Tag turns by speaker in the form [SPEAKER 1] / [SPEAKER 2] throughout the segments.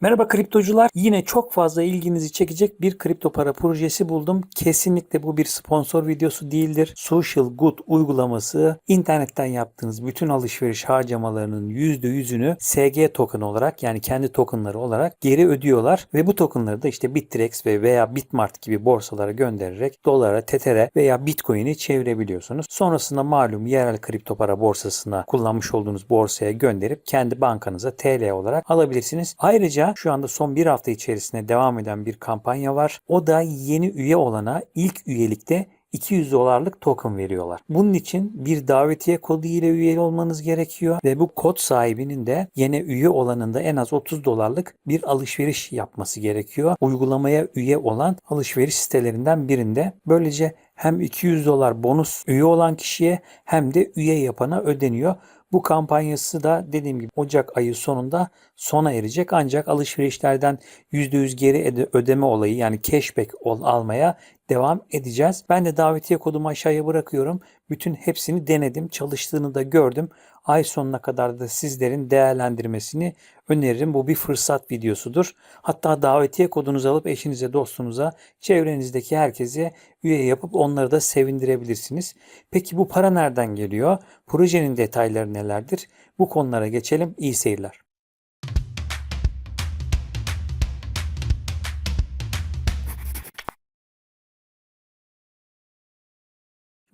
[SPEAKER 1] Merhaba kriptocular. Yine çok fazla ilginizi çekecek bir kripto para projesi buldum. Kesinlikle bu bir sponsor videosu değildir. Social Good uygulaması internetten yaptığınız bütün alışveriş harcamalarının %100'ünü SG token olarak yani kendi tokenları olarak geri ödüyorlar ve bu tokenları da işte Bittrex ve veya Bitmart gibi borsalara göndererek dolara, tetere veya Bitcoin'i çevirebiliyorsunuz. Sonrasında malum yerel kripto para borsasına kullanmış olduğunuz borsaya gönderip kendi bankanıza TL olarak alabilirsiniz. Ayrıca şu anda son bir hafta içerisinde devam eden bir kampanya var. O da yeni üye olana ilk üyelikte 200 dolarlık token veriyorlar. Bunun için bir davetiye kodu ile üye olmanız gerekiyor ve bu kod sahibinin de yeni üye olanında en az 30 dolarlık bir alışveriş yapması gerekiyor. Uygulamaya üye olan alışveriş sitelerinden birinde. Böylece hem 200 dolar bonus üye olan kişiye hem de üye yapana ödeniyor. Bu kampanyası da dediğim gibi Ocak ayı sonunda sona erecek. Ancak alışverişlerden %100 geri öde- ödeme olayı yani cashback almaya devam edeceğiz. Ben de davetiye kodumu aşağıya bırakıyorum. Bütün hepsini denedim. Çalıştığını da gördüm. Ay sonuna kadar da sizlerin değerlendirmesini öneririm. Bu bir fırsat videosudur. Hatta davetiye kodunuzu alıp eşinize, dostunuza, çevrenizdeki herkese üye yapıp onları da sevindirebilirsiniz. Peki bu para nereden geliyor? Projenin detayları nelerdir? Bu konulara geçelim. İyi seyirler.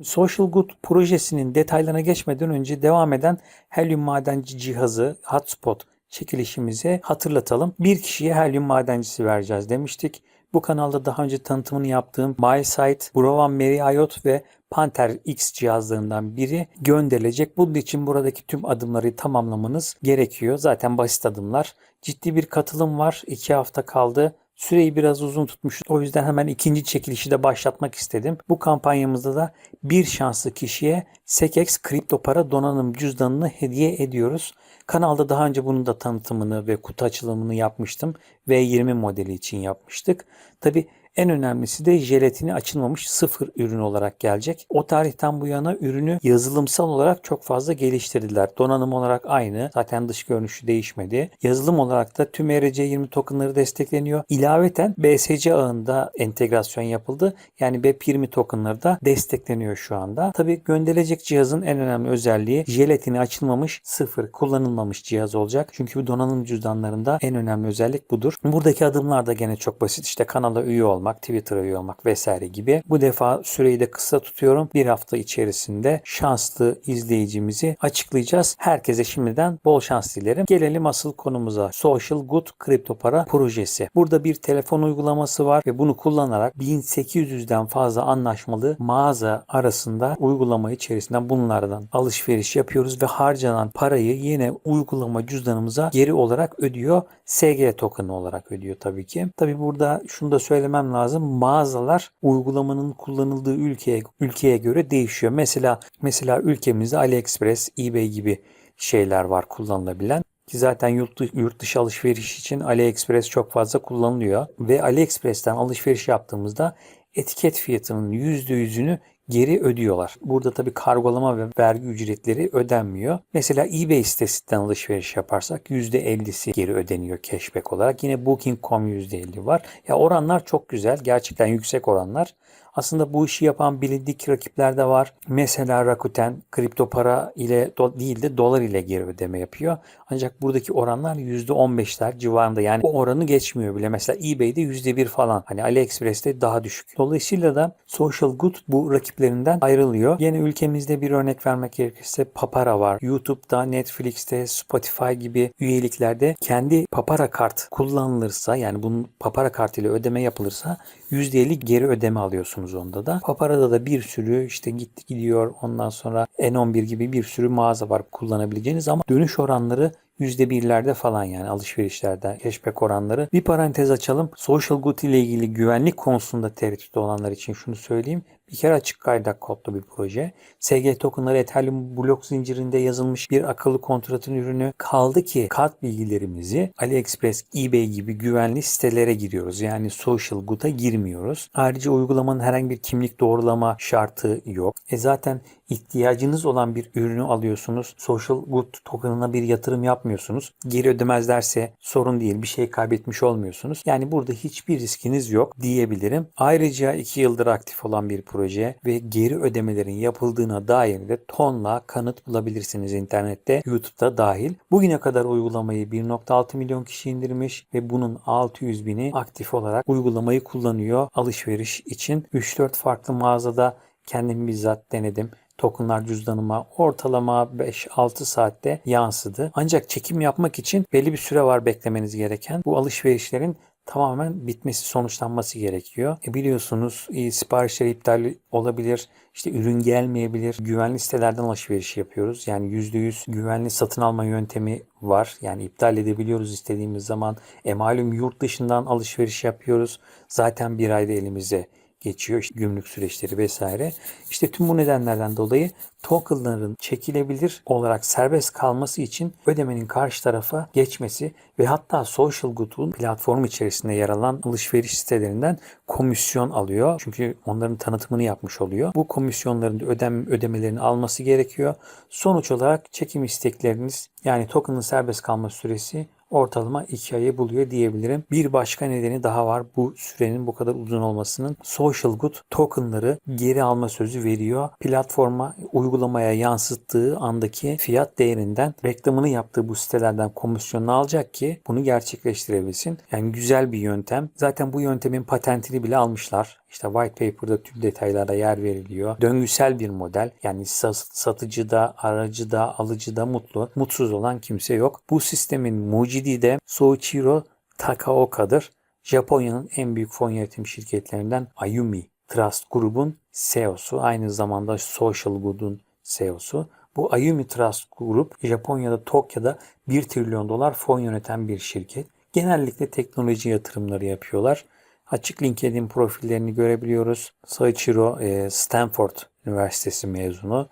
[SPEAKER 1] Social Good projesinin detaylarına geçmeden önce devam eden helyum madenci cihazı hotspot çekilişimizi hatırlatalım. Bir kişiye helyum madencisi vereceğiz demiştik. Bu kanalda daha önce tanıtımını yaptığım MySite, Browan Mary ve Panther X cihazlarından biri gönderilecek. Bunun için buradaki tüm adımları tamamlamanız gerekiyor. Zaten basit adımlar. Ciddi bir katılım var. 2 hafta kaldı. Süreyi biraz uzun tutmuş. O yüzden hemen ikinci çekilişi de başlatmak istedim. Bu kampanyamızda da bir şanslı kişiye SECEX kripto para donanım cüzdanını hediye ediyoruz. Kanalda daha önce bunun da tanıtımını ve kutu açılımını yapmıştım. V20 modeli için yapmıştık. Tabi en önemlisi de jelatini açılmamış sıfır ürün olarak gelecek. O tarihten bu yana ürünü yazılımsal olarak çok fazla geliştirdiler. Donanım olarak aynı. Zaten dış görünüşü değişmedi. Yazılım olarak da tüm ERC20 tokenları destekleniyor. İlaveten BSC ağında entegrasyon yapıldı. Yani BEP20 tokenları da destekleniyor şu anda. Tabi gönderilecek cihazın en önemli özelliği jelatini açılmamış sıfır kullanılmamış cihaz olacak. Çünkü bu donanım cüzdanlarında en önemli özellik budur. Buradaki adımlar da gene çok basit. İşte kanala üye olmak, Twitter'a üye olmak vesaire gibi. Bu defa süreyi de kısa tutuyorum. Bir hafta içerisinde şanslı izleyicimizi açıklayacağız. Herkese şimdiden bol şans dilerim. Gelelim asıl konumuza. Social Good kripto para projesi. Burada bir telefon uygulaması var ve bunu kullanarak 1800'den fazla anlaşmalı mağaza arasında uygulama içerisinden bunlardan alışveriş yapıyoruz ve harcanan parayı yine uygulama cüzdanımıza geri olarak ödüyor. SG token olarak ödüyor tabii ki. Tabii burada şunu da söylemem lazım. Mağazalar uygulamanın kullanıldığı ülkeye ülkeye göre değişiyor. Mesela mesela ülkemizde AliExpress, eBay gibi şeyler var kullanılabilen. Ki zaten yurt, yurt dışı alışveriş için AliExpress çok fazla kullanılıyor. Ve AliExpress'ten alışveriş yaptığımızda etiket fiyatının %100'ünü geri ödüyorlar. Burada tabii kargolama ve vergi ücretleri ödenmiyor. Mesela eBay sitesinden alışveriş yaparsak %50'si geri ödeniyor cashback olarak. Yine Booking.com %50 var. Ya oranlar çok güzel. Gerçekten yüksek oranlar. Aslında bu işi yapan bilindik rakipler de var. Mesela Rakuten kripto para ile değil de dolar ile geri ödeme yapıyor. Ancak buradaki oranlar %15'ler civarında. Yani o oranı geçmiyor bile. Mesela eBay'de %1 falan. Hani AliExpress'te daha düşük. Dolayısıyla da Social Good bu rakiplerinden ayrılıyor. Yine ülkemizde bir örnek vermek gerekirse Papara var. YouTube'da, Netflix'te, Spotify gibi üyeliklerde kendi Papara kart kullanılırsa yani bunun Papara kart ile ödeme yapılırsa %50 geri ödeme alıyorsunuz onda da. Papara'da da bir sürü işte gitti gidiyor ondan sonra N11 gibi bir sürü mağaza var kullanabileceğiniz ama dönüş oranları %1'lerde falan yani alışverişlerde cashback oranları. Bir parantez açalım. Social Good ile ilgili güvenlik konusunda tereddütlü olanlar için şunu söyleyeyim. Bir kere açık kaynak kodlu bir proje. SG tokenları Ethereum blok zincirinde yazılmış bir akıllı kontratın ürünü. Kaldı ki kart bilgilerimizi AliExpress, eBay gibi güvenli sitelere giriyoruz. Yani Social Good'a girmiyoruz. Ayrıca uygulamanın herhangi bir kimlik doğrulama şartı yok. E zaten ihtiyacınız olan bir ürünü alıyorsunuz. Social Good token'ına bir yatırım yapmıyorsunuz. Geri ödemezlerse sorun değil. Bir şey kaybetmiş olmuyorsunuz. Yani burada hiçbir riskiniz yok diyebilirim. Ayrıca 2 yıldır aktif olan bir proje ve geri ödemelerin yapıldığına dair de tonla kanıt bulabilirsiniz internette, YouTube'da dahil. Bugüne kadar uygulamayı 1.6 milyon kişi indirmiş ve bunun 600 bini aktif olarak uygulamayı kullanıyor alışveriş için. 3-4 farklı mağazada kendim bizzat denedim. Tokenlar cüzdanıma ortalama 5-6 saatte yansıdı. Ancak çekim yapmak için belli bir süre var beklemeniz gereken. Bu alışverişlerin tamamen bitmesi, sonuçlanması gerekiyor. E biliyorsunuz e, siparişler iptal olabilir. İşte ürün gelmeyebilir. Güvenli sitelerden alışveriş yapıyoruz. Yani %100 güvenli satın alma yöntemi var. Yani iptal edebiliyoruz istediğimiz zaman. E malum yurt dışından alışveriş yapıyoruz. Zaten bir ayda elimize geçiyor. İşte gümrük süreçleri vesaire. İşte tüm bu nedenlerden dolayı tokenların çekilebilir olarak serbest kalması için ödemenin karşı tarafa geçmesi ve hatta Social Good'un platform içerisinde yer alan alışveriş sitelerinden komisyon alıyor. Çünkü onların tanıtımını yapmış oluyor. Bu komisyonların ödem, ödemelerini alması gerekiyor. Sonuç olarak çekim istekleriniz yani token'ın serbest kalma süresi ortalama 2 ayı buluyor diyebilirim. Bir başka nedeni daha var bu sürenin bu kadar uzun olmasının. Social Good tokenları geri alma sözü veriyor. Platforma uygulamaya yansıttığı andaki fiyat değerinden reklamını yaptığı bu sitelerden komisyonunu alacak ki bunu gerçekleştirebilsin. Yani güzel bir yöntem. Zaten bu yöntemin patentini bile almışlar. İşte white paper'da tüm detaylara yer veriliyor. Döngüsel bir model. Yani satıcı da, aracı da, alıcı da mutlu. Mutsuz olan kimse yok. Bu sistemin mucidi de Soichiro Takaoka'dır. Japonya'nın en büyük fon yönetim şirketlerinden Ayumi Trust grubun CEO'su. Aynı zamanda Social Good'un CEO'su. Bu Ayumi Trust Group Japonya'da Tokyo'da 1 trilyon dolar fon yöneten bir şirket. Genellikle teknoloji yatırımları yapıyorlar. Açık LinkedIn profillerini görebiliyoruz. Soichiro e, Stanford Üniversitesi mezunu.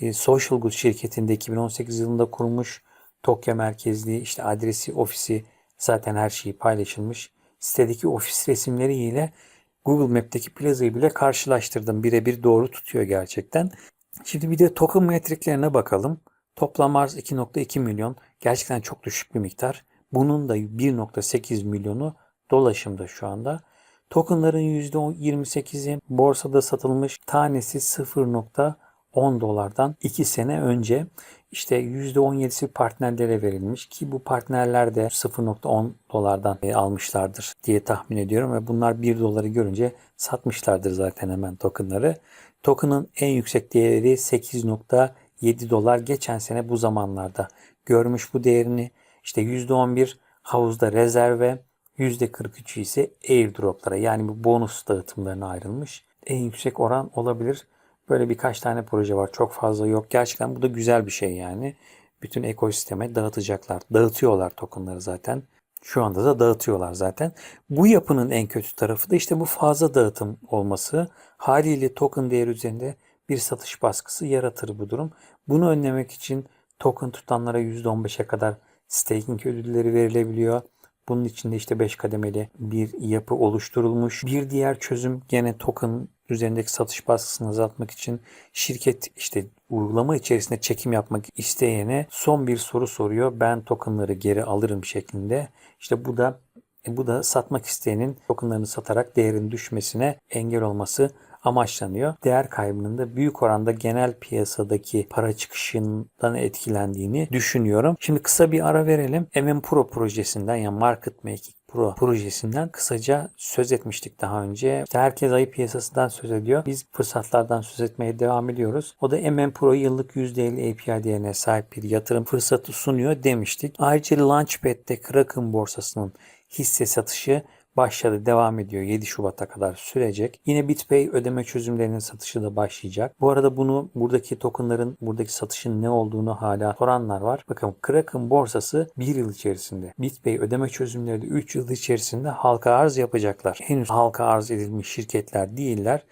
[SPEAKER 1] E, Social Good şirketinde 2018 yılında kurmuş. Tokyo merkezli işte adresi, ofisi zaten her şeyi paylaşılmış. Sitedeki ofis resimleriyle Google Map'teki plazayı bile karşılaştırdım. Birebir doğru tutuyor gerçekten. Şimdi bir de token metriklerine bakalım. Toplam arz 2.2 milyon. Gerçekten çok düşük bir miktar. Bunun da 1.8 milyonu dolaşımda şu anda. Tokenların %28'i borsada satılmış. Tanesi 0.10 dolardan 2 sene önce işte %17'si partnerlere verilmiş ki bu partnerler de 0.10 dolardan e, almışlardır diye tahmin ediyorum ve bunlar 1 doları görünce satmışlardır zaten hemen tokenları. Token'ın en yüksek değeri 8.7 dolar geçen sene bu zamanlarda görmüş bu değerini. İşte %11 havuzda rezerve, %43'ü ise airdroplara yani bu bonus dağıtımlarına ayrılmış. En yüksek oran olabilir. Böyle birkaç tane proje var. Çok fazla yok. Gerçekten bu da güzel bir şey yani. Bütün ekosisteme dağıtacaklar. Dağıtıyorlar tokenları zaten. Şu anda da dağıtıyorlar zaten. Bu yapının en kötü tarafı da işte bu fazla dağıtım olması. Haliyle token değer üzerinde bir satış baskısı yaratır bu durum. Bunu önlemek için token tutanlara %15'e kadar staking ödülleri verilebiliyor. Bunun içinde işte 5 kademeli bir yapı oluşturulmuş. Bir diğer çözüm gene token üzerindeki satış baskısını azaltmak için şirket işte uygulama içerisinde çekim yapmak isteyene son bir soru soruyor. Ben tokenları geri alırım şeklinde. İşte bu da bu da satmak isteyenin tokenlarını satarak değerin düşmesine engel olması amaçlanıyor. Değer kaybının da büyük oranda genel piyasadaki para çıkışından etkilendiğini düşünüyorum. Şimdi kısa bir ara verelim. MM Pro projesinden yani Market Making Pro projesinden kısaca söz etmiştik daha önce. İşte herkes ayı piyasasından söz ediyor. Biz fırsatlardan söz etmeye devam ediyoruz. O da MM Pro yıllık %50 API değerine sahip bir yatırım fırsatı sunuyor demiştik. Ayrıca Launchpad'de Kraken borsasının hisse satışı başladı, devam ediyor. 7 Şubat'a kadar sürecek. Yine BitPay ödeme çözümlerinin satışı da başlayacak. Bu arada bunu buradaki tokenların, buradaki satışın ne olduğunu hala soranlar var. Bakın Kraken borsası 1 yıl içerisinde. BitPay ödeme çözümleri de 3 yıl içerisinde halka arz yapacaklar. Henüz halka arz edilmiş şirketler değiller.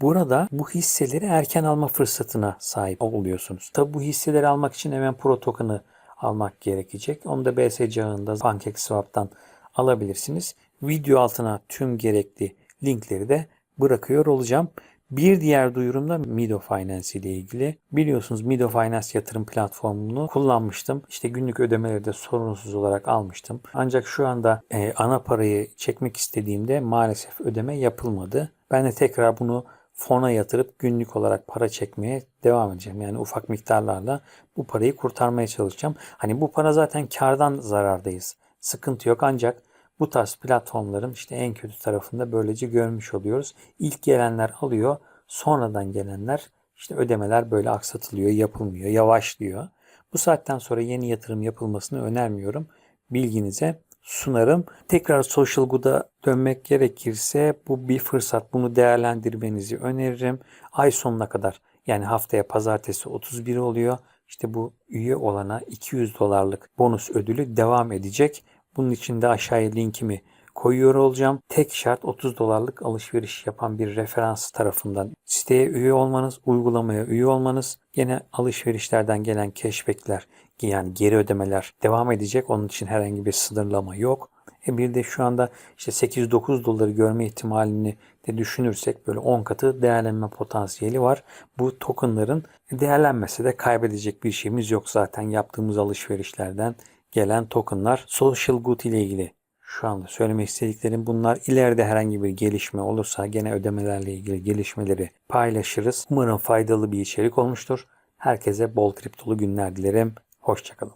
[SPEAKER 1] Burada bu hisseleri erken alma fırsatına sahip oluyorsunuz. Tabi bu hisseleri almak için hemen Pro Token'ı almak gerekecek. Onu da BSC ağında PancakeSwap'tan alabilirsiniz. Video altına tüm gerekli linkleri de bırakıyor olacağım. Bir diğer duyurum da Mido Finance ile ilgili. Biliyorsunuz Mido Finance yatırım platformunu kullanmıştım. İşte günlük ödemeleri de sorunsuz olarak almıştım. Ancak şu anda e, ana parayı çekmek istediğimde maalesef ödeme yapılmadı. Ben de tekrar bunu fona yatırıp günlük olarak para çekmeye devam edeceğim. Yani ufak miktarlarla bu parayı kurtarmaya çalışacağım. Hani bu para zaten kardan zarardayız. Sıkıntı yok ancak bu tarz platformların işte en kötü tarafında böylece görmüş oluyoruz. İlk gelenler alıyor, sonradan gelenler işte ödemeler böyle aksatılıyor, yapılmıyor, yavaşlıyor. Bu saatten sonra yeni yatırım yapılmasını önermiyorum. Bilginize sunarım. Tekrar Social Good'a dönmek gerekirse bu bir fırsat. Bunu değerlendirmenizi öneririm. Ay sonuna kadar yani haftaya pazartesi 31 oluyor. İşte bu üye olana 200 dolarlık bonus ödülü devam edecek. Bunun için de aşağıya linkimi koyuyor olacağım. Tek şart 30 dolarlık alışveriş yapan bir referans tarafından siteye üye olmanız, uygulamaya üye olmanız, yine alışverişlerden gelen cashbackler yani geri ödemeler devam edecek. Onun için herhangi bir sınırlama yok. E bir de şu anda işte 8-9 doları görme ihtimalini de düşünürsek böyle 10 katı değerlenme potansiyeli var. Bu tokenların değerlenmese de kaybedecek bir şeyimiz yok zaten yaptığımız alışverişlerden gelen tokenlar. Social Good ile ilgili şu anda söylemek istediklerim bunlar. İleride herhangi bir gelişme olursa gene ödemelerle ilgili gelişmeleri paylaşırız. Umarım faydalı bir içerik olmuştur. Herkese bol kriptolu günler dilerim. Hoşçakalın.